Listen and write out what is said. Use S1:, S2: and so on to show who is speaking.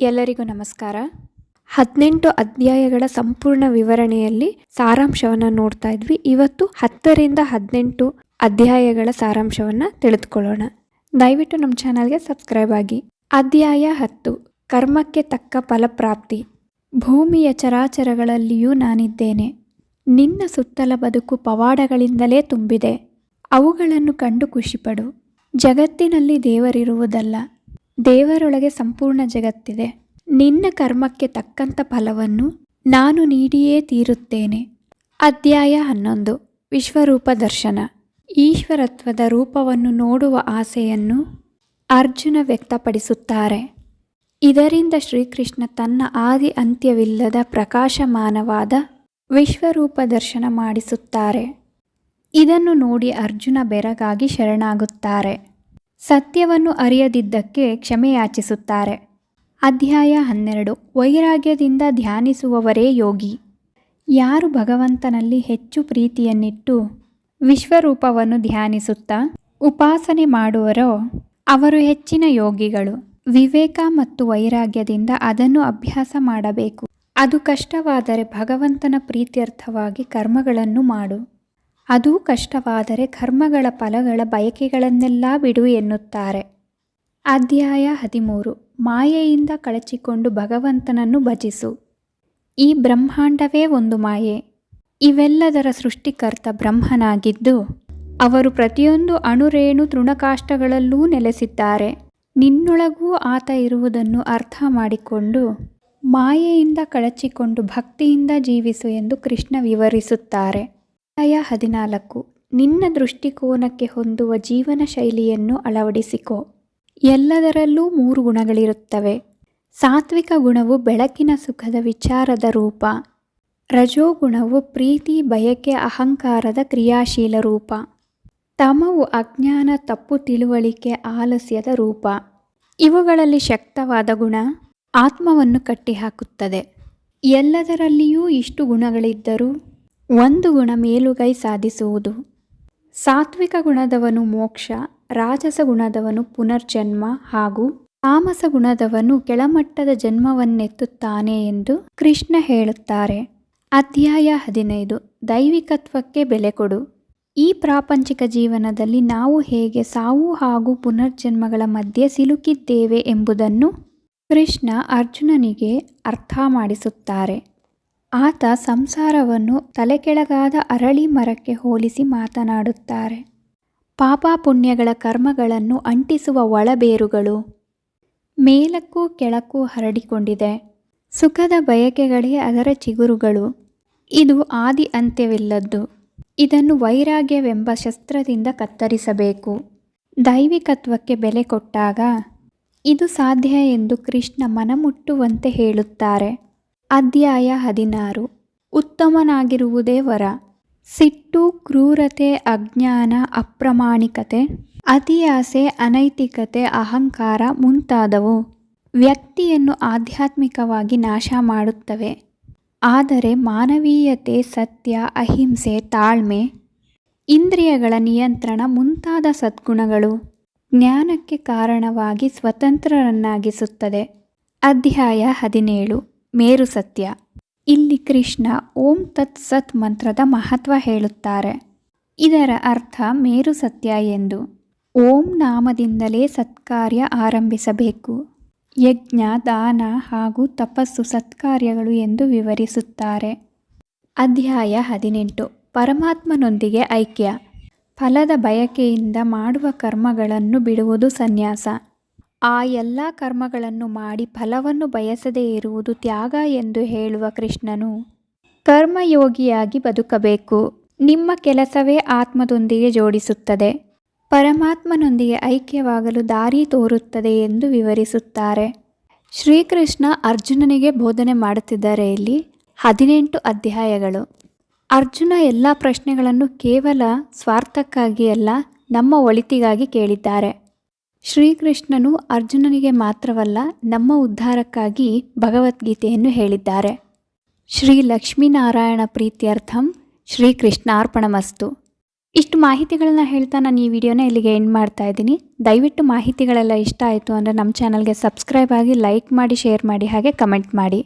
S1: ಎಲ್ಲರಿಗೂ ನಮಸ್ಕಾರ. ಹದಿನೆಂಟು ಅಧ್ಯಾಯಗಳ ಸಂಪೂರ್ಣ ವಿವರಣೆಯಲ್ಲಿ ಸಾರಾಂಶವನ್ನು ನೋಡ್ತಾ ಇದ್ವಿ. ಇವತ್ತು ಹತ್ತರಿಂದ ಹದಿನೆಂಟು ಅಧ್ಯಾಯಗಳ ಸಾರಾಂಶವನ್ನು ತಿಳಿದುಕೊಳ್ಳೋಣ. ದಯವಿಟ್ಟು ನಮ್ಮ ಚಾನಲ್ಗೆ ಸಬ್ಸ್ಕ್ರೈಬ್ ಆಗಿ. ಅಧ್ಯಾಯ ಹತ್ತು, ಕರ್ಮಕ್ಕೆ ತಕ್ಕ ಫಲಪ್ರಾಪ್ತಿ. ಭೂಮಿಯ ಚರಾಚರಗಳಲ್ಲಿಯೂ ನಾನಿದ್ದೇನೆ. ನಿನ್ನ ಸುತ್ತಲ ಬದುಕು ಪವಾಡಗಳಿಂದಲೇ ತುಂಬಿದೆ. ಅವುಗಳನ್ನು ಕಂಡು ಖುಷಿಪಡು. ಜಗತ್ತಿನಲ್ಲಿ ದೇವರಿರುವುದಲ್ಲ. ದೇವರೊಳಗೆ ಸಂಪೂರ್ಣ ಜಗತ್ತಿದೆ. ನಿನ್ನ ಕರ್ಮಕ್ಕೆ ತಕ್ಕಂಥ ಫಲವನ್ನು ನಾನು ನೀಡಿಯೇ ತೀರುತ್ತೇನೆ. ಅಧ್ಯಾಯ ಹನ್ನೊಂದು. ವಿಶ್ವರೂಪ ದರ್ಶನ. ಈಶ್ವರತ್ವದ ರೂಪವನ್ನು ನೋಡುವ ಆಸೆಯನ್ನು ಅರ್ಜುನ ವ್ಯಕ್ತಪಡಿಸುತ್ತಾರೆ. ಇದರಿಂದ ಶ್ರೀಕೃಷ್ಣ ತನ್ನ ಆದಿ ಅಂತ್ಯವಿಲ್ಲದ ಪ್ರಕಾಶಮಾನವಾದ ವಿಶ್ವರೂಪ ದರ್ಶನ ಮಾಡಿಸುತ್ತಾರೆ. ಇದನ್ನು ನೋಡಿ ಅರ್ಜುನ ಬೆರಗಾಗಿ ಶರಣಾಗುತ್ತಾರೆ. ಸತ್ಯವನ್ನು ಅರಿಯದಿದ್ದಕ್ಕೆ ಕ್ಷಮೆಯಾಚಿಸುತ್ತಾರೆ. ಅಧ್ಯಾಯ ಹನ್ನೆರಡು. ವೈರಾಗ್ಯದಿಂದ ಧ್ಯಾನಿಸುವವರೇ ಯೋಗಿ. ಯಾರು ಭಗವಂತನಲ್ಲಿ ಹೆಚ್ಚು ಪ್ರೀತಿಯನ್ನಿಟ್ಟು ವಿಶ್ವರೂಪವನ್ನು ಧ್ಯಾನಿಸುತ್ತಾ ಉಪಾಸನೆ ಮಾಡುವರೋ ಅವರು ಹೆಚ್ಚಿನ ಯೋಗಿಗಳು. ವಿವೇಕ ಮತ್ತು ವೈರಾಗ್ಯದಿಂದ ಅದನ್ನು ಅಭ್ಯಾಸ ಮಾಡಬೇಕು. ಅದು ಕಷ್ಟವಾದರೆ ಭಗವಂತನ ಪ್ರೀತ್ಯರ್ಥವಾಗಿ ಕರ್ಮಗಳನ್ನು ಮಾಡು. ಅದೂ ಕಷ್ಟವಾದರೆ ಕರ್ಮಗಳ ಫಲಗಳ ಬಯಕೆಗಳನ್ನೆಲ್ಲ ಬಿಡು ಎನ್ನುತ್ತಾರೆ. ಅಧ್ಯಾಯ ಹದಿಮೂರು. ಮಾಯೆಯಿಂದ ಕಳಚಿಕೊಂಡು ಭಗವಂತನನ್ನು ಭಜಿಸು. ಈ ಬ್ರಹ್ಮಾಂಡವೇ ಒಂದು ಮಾಯೆ. ಇವೆಲ್ಲದರ ಸೃಷ್ಟಿಕರ್ತ ಬ್ರಹ್ಮನಾಗಿದ್ದು, ಅವರು ಪ್ರತಿಯೊಂದು ಅಣುರೇಣು ತೃಣಕಾಷ್ಟಗಳಲ್ಲೂ ನೆಲೆಸಿದ್ದಾರೆ. ನಿನ್ನೊಳಗೂ ಆತ ಇರುವುದನ್ನು ಅರ್ಥ ಮಾಡಿಕೊಂಡು ಮಾಯೆಯಿಂದ ಕಳಚಿಕೊಂಡು ಭಕ್ತಿಯಿಂದ ಜೀವಿಸು ಎಂದು ಕೃಷ್ಣ ವಿವರಿಸುತ್ತಾರೆ. ಅಧ್ಯಾಯ ಹದಿನಾಲ್ಕು. ನಿನ್ನ ದೃಷ್ಟಿಕೋನಕ್ಕೆ ಹೊಂದುವ ಜೀವನ ಶೈಲಿಯನ್ನು ಅಳವಡಿಸಿಕೊ. ಎಲ್ಲದರಲ್ಲೂ ಮೂರು ಗುಣಗಳಿರುತ್ತವೆ. ಸಾತ್ವಿಕ ಗುಣವು ಬೆಳಕಿನ ಸುಖದ ವಿಚಾರದ ರೂಪ. ರಜೋಗುಣವು ಪ್ರೀತಿ, ಬಯಕೆ, ಅಹಂಕಾರದ ಕ್ರಿಯಾಶೀಲ ರೂಪ. ತಮವು ಅಜ್ಞಾನ, ತಪ್ಪು ತಿಳುವಳಿಕೆ, ಆಲಸ್ಯದ ರೂಪ. ಇವುಗಳಲ್ಲಿ ಶಕ್ತವಾದ ಗುಣ ಆತ್ಮವನ್ನು ಕಟ್ಟಿಹಾಕುತ್ತದೆ. ಎಲ್ಲದರಲ್ಲಿಯೂ ಇಷ್ಟು ಗುಣಗಳಿದ್ದರೂ ಒಂದು ಗುಣ ಮೇಲುಗೈ ಸಾಧಿಸುವುದು. ಸಾತ್ವಿಕ ಗುಣದವನು ಮೋಕ್ಷ, ರಾಜಸ ಗುಣದವನು ಪುನರ್ಜನ್ಮ ಹಾಗೂ ತಾಮಸ ಗುಣದವನು ಕೆಳಮಟ್ಟದ ಜನ್ಮವನ್ನೆತ್ತುತ್ತಾನೆ ಎಂದು ಕೃಷ್ಣ ಹೇಳುತ್ತಾರೆ. ಅಧ್ಯಾಯ ಹದಿನೈದು. ದೈವಿಕತ್ವಕ್ಕೆ ಬೆಲೆ ಕೊಡು. ಈ ಪ್ರಾಪಂಚಿಕ ಜೀವನದಲ್ಲಿ ನಾವು ಹೇಗೆ ಸಾವು ಹಾಗೂ ಪುನರ್ಜನ್ಮಗಳ ಮಧ್ಯೆ ಸಿಲುಕಿದ್ದೇವೆ ಎಂಬುದನ್ನು ಕೃಷ್ಣ ಅರ್ಜುನನಿಗೆ ಅರ್ಥ ಮಾಡಿಸುತ್ತಾರೆ. ಆತ ಸಂಸಾರವನ್ನು ತಲೆಕೆಳಗಾದ ಅರಳಿ ಮರಕ್ಕೆ ಹೋಲಿಸಿ ಮಾತನಾಡುತ್ತಾರೆ. ಪಾಪ ಪುಣ್ಯಗಳ ಕರ್ಮಗಳನ್ನು ಅಂಟಿಸುವ ಒಳಬೇರುಗಳು. ಮೇಲಕ್ಕೂ ಕೆಳಕ್ಕೂ ಹರಡಿಕೊಂಡಿದೆ. ಸುಖದ ಬಯಕೆಗಳೇ ಅದರ ಚಿಗುರುಗಳು. ಇದು ಆದಿ ಅಂತ್ಯವಿಲ್ಲದ್ದು. ಇದನ್ನು ವೈರಾಗ್ಯವೆಂಬ ಶಸ್ತ್ರದಿಂದ ಕತ್ತರಿಸಬೇಕು. ದೈವಿಕತ್ವಕ್ಕೆ ಬೆಲೆ ಕೊಟ್ಟಾಗ ಇದು ಸಾಧ್ಯ ಎಂದು ಕೃಷ್ಣ ಮನಮುಟ್ಟುವಂತೆ ಹೇಳುತ್ತಾರೆ. ಅಧ್ಯಾಯ ಹದಿನಾರು. ಉತ್ತಮನಾಗಿರುವುದೇ ವರ. ಸಿಟ್ಟು, ಕ್ರೂರತೆ, ಅಜ್ಞಾನ, ಅಪ್ರಾಮಾಣಿಕತೆ, ಅತಿಯಾಸೆ, ಅನೈತಿಕತೆ, ಅಹಂಕಾರ ಮುಂತಾದವು ವ್ಯಕ್ತಿಯನ್ನು ಆಧ್ಯಾತ್ಮಿಕವಾಗಿ ನಾಶ ಮಾಡುತ್ತವೆ. ಆದರೆ ಮಾನವೀಯತೆ, ಸತ್ಯ, ಅಹಿಂಸೆ, ತಾಳ್ಮೆ, ಇಂದ್ರಿಯಗಳ ನಿಯಂತ್ರಣ ಮುಂತಾದ ಸದ್ಗುಣಗಳು ಜ್ಞಾನಕ್ಕೆ ಕಾರಣವಾಗಿ ಸ್ವತಂತ್ರರನ್ನಾಗಿಸುತ್ತದೆ. ಅಧ್ಯಾಯ ಹದಿನೇಳು. ಮೇರು ಸತ್ಯ. ಇಲ್ಲಿ ಕೃಷ್ಣ ಓಂ ತತ್ ಸತ್ ಮಂತ್ರದ ಮಹತ್ವ ಹೇಳುತ್ತಾರೆ. ಇದರ ಅರ್ಥ ಮೇರು ಸತ್ಯ ಎಂದು. ಓಂ ನಾಮದಿಂದಲೇ ಸತ್ಕಾರ್ಯ ಆರಂಭಿಸಬೇಕು. ಯಜ್ಞ, ದಾನ ಹಾಗೂ ತಪಸ್ಸು ಸತ್ಕಾರ್ಯಗಳು ಎಂದು ವಿವರಿಸುತ್ತಾರೆ. ಅಧ್ಯಾಯ ಹದಿನೆಂಟು. ಪರಮಾತ್ಮನೊಂದಿಗೆ ಐಕ್ಯ. ಫಲದ ಬಯಕೆಯಿಂದ ಮಾಡುವ ಕರ್ಮಗಳನ್ನು ಬಿಡುವುದು ಸನ್ಯಾಸ. ಆ ಎಲ್ಲ ಕರ್ಮಗಳನ್ನು ಮಾಡಿ ಫಲವನ್ನು ಬಯಸದೇ ಇರುವುದು ತ್ಯಾಗ ಎಂದು ಹೇಳುವ ಕೃಷ್ಣನು. ಕರ್ಮಯೋಗಿಯಾಗಿ ಬದುಕಬೇಕು. ನಿಮ್ಮ ಕೆಲಸವೇ ಆತ್ಮದೊಂದಿಗೆ ಜೋಡಿಸುತ್ತದೆ. ಪರಮಾತ್ಮನೊಂದಿಗೆ ಐಕ್ಯವಾಗಲು ದಾರಿ ತೋರುತ್ತದೆ ಎಂದು ವಿವರಿಸುತ್ತಾರೆ. ಶ್ರೀಕೃಷ್ಣ ಅರ್ಜುನನಿಗೆ ಬೋಧನೆ ಮಾಡುತ್ತಿದ್ದಾರೆ ಇಲ್ಲಿ ಹದಿನೆಂಟು ಅಧ್ಯಾಯಗಳು. ಅರ್ಜುನ ಎಲ್ಲ ಪ್ರಶ್ನೆಗಳನ್ನು ಕೇವಲ ಸ್ವಾರ್ಥಕ್ಕಾಗಿ ಅಲ್ಲ, ನಮ್ಮ ಒಳಿತಿಗಾಗಿ ಕೇಳಿದ್ದಾರೆ. ಶ್ರೀಕೃಷ್ಣನು ಅರ್ಜುನನಿಗೆ ಮಾತ್ರವಲ್ಲ ನಮ್ಮ ಉದ್ಧಾರಕ್ಕಾಗಿ ಭಗವದ್ಗೀತೆಯನ್ನು ಹೇಳಿದ್ದಾರೆ. ಶ್ರೀ ಲಕ್ಷ್ಮೀನಾರಾಯಣ ಪ್ರೀತ್ಯರ್ಥಂ ಶ್ರೀಕೃಷ್ಣಾರ್ಪಣಮಸ್ತು. ಇಷ್ಟು ಮಾಹಿತಿಗಳನ್ನ ಹೇಳ್ತಾ ನಾನು ಈ ವಿಡಿಯೋನ ಇಲ್ಲಿಗೆ ಎಂಡ್ ಮಾಡ್ತಾ ಇದ್ದೀನಿ. ದಯವಿಟ್ಟು ಮಾಹಿತಿಗಳೆಲ್ಲ ಇಷ್ಟ ಆಯಿತು ಅಂದರೆ ನಮ್ಮ ಚಾನಲ್ಗೆ ಸಬ್ಸ್ಕ್ರೈಬ್ ಆಗಿ ಲೈಕ್ ಮಾಡಿ ಶೇರ್ ಮಾಡಿ, ಹಾಗೆ ಕಮೆಂಟ್ ಮಾಡಿ.